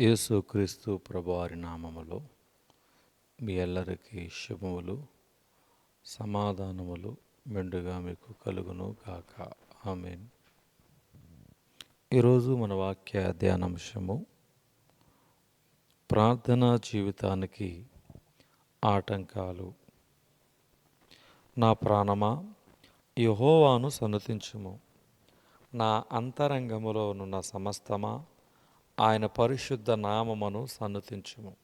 యేసుక్రీస్తు ప్రభువారి నామములో మీ అందరికీ శుభములు సమాధానములు మెండుగా మీకు కలుగును గాక. ఆమెన్. ఈరోజు మన వాక్య ధ్యానాంశము ప్రార్థనా జీవితానికి ఆటంకాలు. నా ప్రాణమా యహోవాను సన్నతించుము. నా అంతరంగములో నున్న సమస్తమా ఆయన పరిశుద్ధ నామమును సన్నతించుము.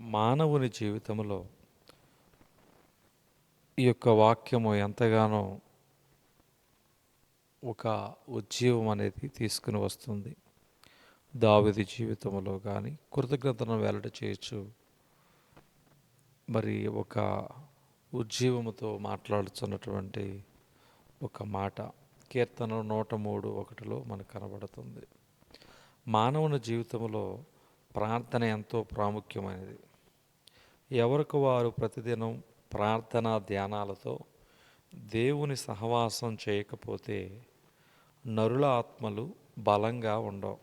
మానవుని జీవితంలో ఈ యొక్క వాక్యము ఎంతగానో ఒక ఉజ్జీవం అనేది తీసుకుని వస్తుంది. దావిది జీవితంలో కానీ కృతజ్ఞతను వెల్లడి చేయొచ్చు. మరి ఒక ఉజ్జీవముతో మాట్లాడుతున్నటువంటి ఒక మాట కీర్తన నూట మూడు ఒకటిలో మనకు కనబడుతుంది. మానవుని జీవితంలో ప్రార్థన ఎంతో ప్రాముఖ్యమైనది. ఎవరికి వారు ప్రతిదినం ప్రార్థనా ధ్యానాలతో దేవుని సహవాసం చేయకపోతే నరుల ఆత్మలు బలంగా ఉండవు.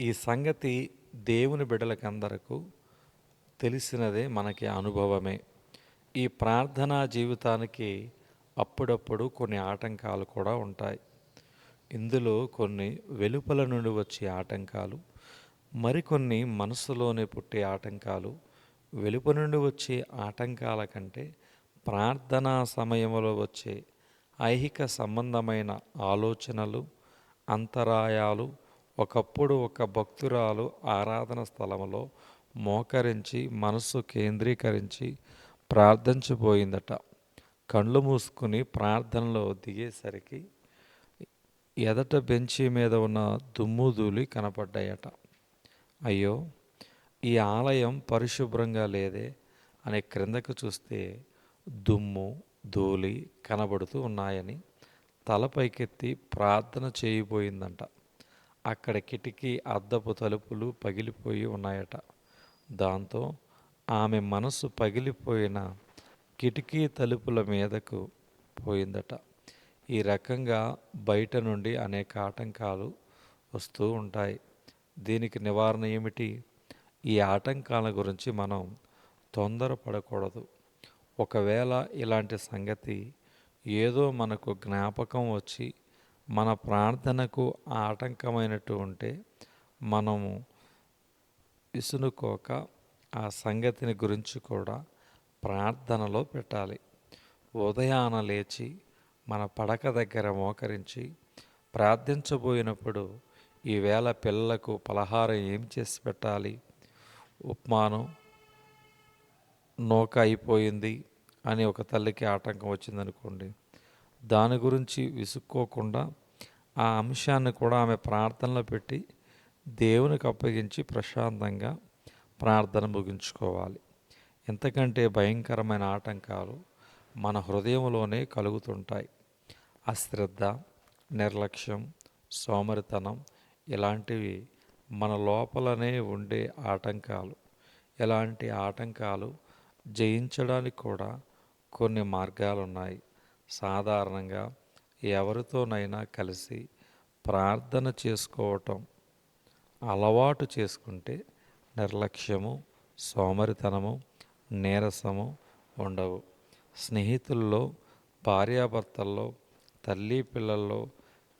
ఈ సంగతి దేవుని బిడ్డలకందరకు తెలిసినదే మనకి అనుభవమే. ఈ ప్రార్థనా జీవితానికి అప్పుడప్పుడు కొన్ని ఆటంకాలు కూడా ఉంటాయి. ఇందులో కొన్ని వెలుపల నుండి వచ్చే ఆటంకాలు మరికొన్ని మనసులోనే పుట్టే ఆటంకాలు వెలుప నుండి వచ్చే ఆటంకాల కంటే ప్రార్థనా సమయంలో వచ్చే ఐహిక సంబంధమైన ఆలోచనలు అంతరాయాలు ఒకప్పుడు ఒక భక్తురాలు ఆరాధన స్థలంలో మోకరించి మనసు కేంద్రీకరించి ప్రార్థించిపోయిందట. కళ్ళు మూసుకుని ప్రార్థనలో దిగేసరికి ఎదట బెంచి మీద ఉన్న దుమ్ము ధూళి కనపడ్డాయట. అయ్యో ఈ ఆలయం పరిశుభ్రంగా లేదే అని క్రిందకు చూస్తే దుమ్ము ధూళి కనబడుతూ ఉన్నాయని తలపైకెత్తి ప్రార్థన చేయబోయిందంట అక్కడ కిటికీ అద్దపు తలుపులు పగిలిపోయి ఉన్నాయట. దాంతో ఆమె మనసు పగిలిపోయిన కిటికీ తలుపుల మీదకు పోయిందట. ఈ రకంగా బయట నుండి అనేక ఆటంకాలు వస్తూ ఉంటాయి. దీనికి నివారణ ఏమిటి? ఈ ఆటంకాల గురించి మనం తొందరపడకూడదు. ఒకవేళ ఇలాంటి సంగతి ఏదో మనకు జ్ఞాపకం వచ్చి మన ప్రార్థనకు ఆటంకమైనట్టు ఉంటే మనము విసునుకోక ఆ సంగతిని గురించి కూడా ప్రార్థనలో పెట్టాలి. ఉదయాన లేచి మన పడక దగ్గర మోకరించి ప్రార్థించబోయినప్పుడు ఈవేళ పిల్లలకు పలహారం ఏం చేసి పెట్టాలి? ఉప్మాను నోక అయిపోయింది అని ఒక తల్లికి ఆటంకం వచ్చిందనుకోండి దాని గురించి విసుక్కోకుండా ఆ అంశాన్ని కూడా ఆమె ప్రార్థనలో పెట్టి దేవునికి అప్పగించి ప్రశాంతంగా ప్రార్థన ముగించుకోవాలి. ఎంతకంటే భయంకరమైన ఆటంకాలు మన హృదయంలోనే కలుగుతుంటాయి. అశ్రద్ధ నిర్లక్ష్యం సోమరితనం ఇలాంటివి మన లోపలనే ఉండే ఆటంకాలు. ఇలాంటి ఆటంకాలు? జయించడానికి కూడా కొన్ని మార్గాలు ఉన్నాయి సాధారణంగా ఎవరితోనైనా కలిసి ప్రార్థన చేసుకోవటం అలవాటు చేసుకుంటే నిర్లక్ష్యము సోమరితనము నీరసము ఉండవు. స్నేహితుల్లో భార్యాభర్తల్లో తల్లి పిల్లల్లో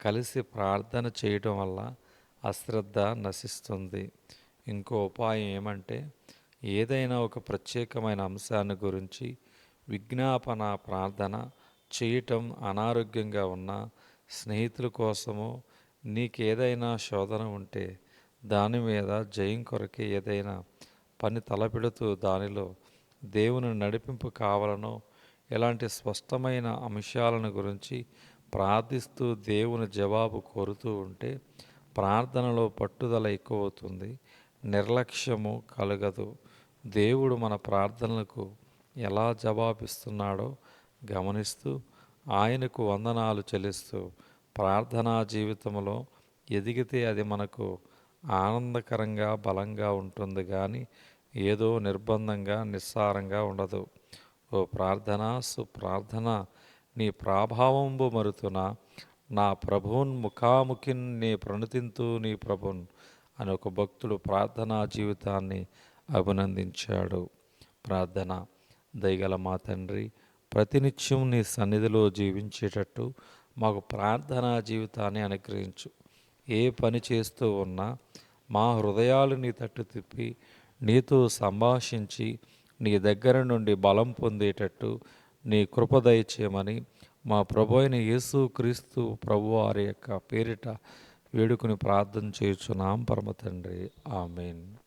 కలిసి ప్రార్థన చేయడం వల్ల అశ్రద్ధ నశిస్తుంది. ఇంకో ఉపాయం ఏమంటే ఏదైనా ఒక ప్రత్యేకమైన అంశాన్ని గురించి విజ్ఞాపన ప్రార్థన చేయటం అనారోగ్యంగా ఉన్న స్నేహితుల కోసమో నీకేదైనా శోధన ఉంటే దాని మీద జయం కొరకే ఏదైనా పని తలపెడుతూ దానిలో దేవుని నడిపింపు కావాలనో ఇలాంటి స్పష్టమైన అంశాలను గురించి ప్రార్థిస్తూ దేవుని జవాబు కోరుతూ ఉంటే ప్రార్థనలో పట్టుదల ఎక్కువ అవుతుంది నిర్లక్ష్యము కలగదు. దేవుడు మన ప్రార్థనలకు ఎలా జవాబిస్తున్నాడో గమనిస్తూ ఆయనకు వందనాలు చెల్లిస్తూ ప్రార్థనా జీవితంలో ఎదిగితే అది మనకు ఆనందకరంగా బలంగా ఉంటుంది కానీ ఏదో నిర్బంధంగా నిస్సారంగా ఉండదు. ఓ ప్రార్థన సుప్రార్థన నీ ప్రాభావంబు మరుతున నా ప్రభువున్ ముఖాముఖిన్ నీ ప్రణుతింతు నీ ప్రభున్ అని ఒక భక్తుడు ప్రార్థనా జీవితాన్ని అభినందించాడు. ప్రార్థన. దయగల మా తండ్రి ప్రతినిత్యం నీ సన్నిధిలో జీవించేటట్టు మాకు ప్రార్థనా జీవితాన్ని అనుగ్రహించు. ఏ పని చేస్తూ ఉన్నా మా హృదయాలు నీ తట్టు తిప్పి నీతో సంభాషించి నీ దగ్గర నుండి బలం పొందేటట్టు నీ కృప దయచేయమని మా ప్రభు అయిన యేసు క్రీస్తు ప్రభు వారి యొక్క పేరిట వేడుకుని ప్రార్థన చేయుచున్నాం. పరమ తండ్రి. ఆమెన్.